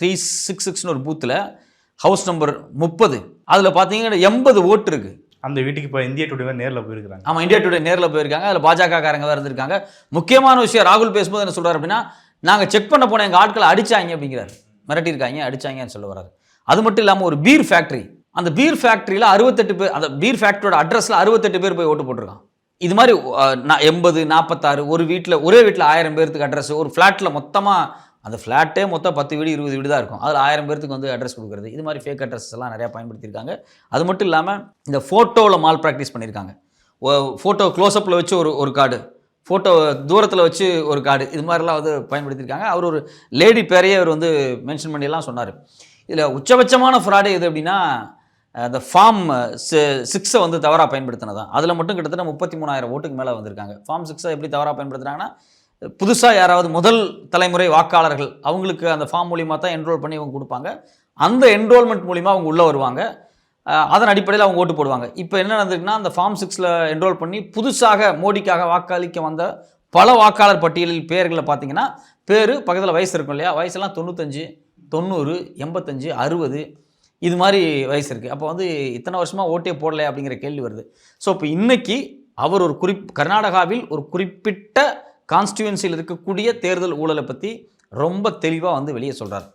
Three six சிக்ஸ்னு ஒரு பூத்தில் house number முப்பது. அதில் பார்த்தீங்கன்னா எண்பது ஓட்டு இருக்குது அந்த வீட்டுக்கு இப்போ இந்திய டுடே நேரில் போயிருக்கிறாங்க. ஆமாம் இந்தியா டுடே நேரில் போயிருக்காங்க. அதில் பாஜக காரங்க தான் இருந்திருக்காங்க. முக்கியமான விஷயம் ராகுல் பேசும்போது என்ன சொல்றாரு அப்படின்னா நாங்கள் செக் பண்ண போன எங்கள் ஆட்களை அடிச்சாங்க அப்படிங்கிறாரு. மிரட்டியிருக்காங்க அடிச்சாங்கன்னு சொல்ல வராரு அது மட்டும் இல்லாமல் ஒரு பீர் ஃபேக்ட்ரி அந்த பீர் ஃபேக்ட்ரியில் அறுபத்தெட்டு பேர் அந்த பீர் ஃபேக்ட்ரியோட அட்ரஸில் அறுபத்தெட்டு பேர் போய் ஓட்டு போட்டிருக்கான் இது மாதிரி எண்பது நாற்பத்தாறு ஒரு வீட்டில் ஒரே வீட்டில் ஆயிரம் பேர்த்துக்கு அட்ரஸ் ஒரு ஃப்ளாட்டில் மொத்தமாக அந்த ஃப்ளாட்டே மொத்தம் பத்து வீடு இருபது வீடு தான் இருக்கும். அதில் ஆயிரம் பேர்த்துக்கு வந்து அட்ரஸ் கொடுக்குறது. இது மாதிரி ஃபேக் அட்ரஸ் எல்லாம் நிறையா பயன்படுத்தியிருக்காங்க. அது மட்டும் இல்லாமல் இந்த ஃபோட்டோவில் மால் ப்ராக்டிஸ் பண்ணியிருக்காங்க. ஃபோட்டோ க்ளோஸ்அப்பில் வச்சு ஒரு ஒரு கார்டு ஃபோட்டோ தூரத்தில் வச்சு ஒரு கார்டு இது மாதிரிலாம் வந்து பயன்படுத்தியிருக்காங்க. அவர் ஒரு லேடி பேரையே அவர் வந்து மென்ஷன் பண்ணியெல்லாம் சொன்னார். இதில் உச்சபட்சமான ஃப்ராடு எது அப்படின்னா அந்த ஃபார்ம் சிக்ஸை வந்து தவறாக பயன்படுத்தினதான். அதில் மட்டும் கிட்டத்தட்ட முப்பத்தி மூணாயிரம் ஓட்டுக்கு மேலே வந்திருக்காங்க. ஃபார்ம் சிக்ஸை எப்படி தவறாக பயன்படுத்துகிறாங்கன்னா புதுசாக யாராவது முதல் தலைமுறை வாக்காளர்கள் அவங்களுக்கு அந்த ஃபார்ம் மூலிமா தான் என்ரோல் பண்ணி அவங்க கொடுப்பாங்க. அந்த என்ரோல்மெண்ட் மூலிமா அவங்க உள்ளே வருவாங்க. அதன் அடிப்படையில் அவங்க ஓட்டு போடுவாங்க. இப்போ என்ன நடந்திருக்குன்னா அந்த ஃபார்ம் சிக்ஸில் என்ரோல் பண்ணி புதுசாக மோடிக்காக வாக்களிக்க வந்த பல வாக்காளர் பட்டியலில் பேர்களை பார்த்தீங்கன்னா பேர் பக்கத்தில் வயசு இருக்கும் இல்லையா? வயசெல்லாம் தொண்ணூத்தஞ்சு தொண்ணூறு எண்பத்தஞ்சு அறுபது இது மாதிரி வயசு இருக்குது அப்போ வந்து இத்தனை வருஷமாக ஓட்டே போடலையா அப்படிங்கிற கேள்வி வருது. ஸோ இப்போ இன்றைக்கி அவர் ஒரு குறிப் கர்நாடகாவில் ஒரு குறிப்பிட்ட கான்ஸ்டியூன்சியில் இருக்கக்கூடிய தேர்தல் ஊழலை பற்றி ரொம்ப தெளிவாக வந்து வெளியே சொல்கிறார்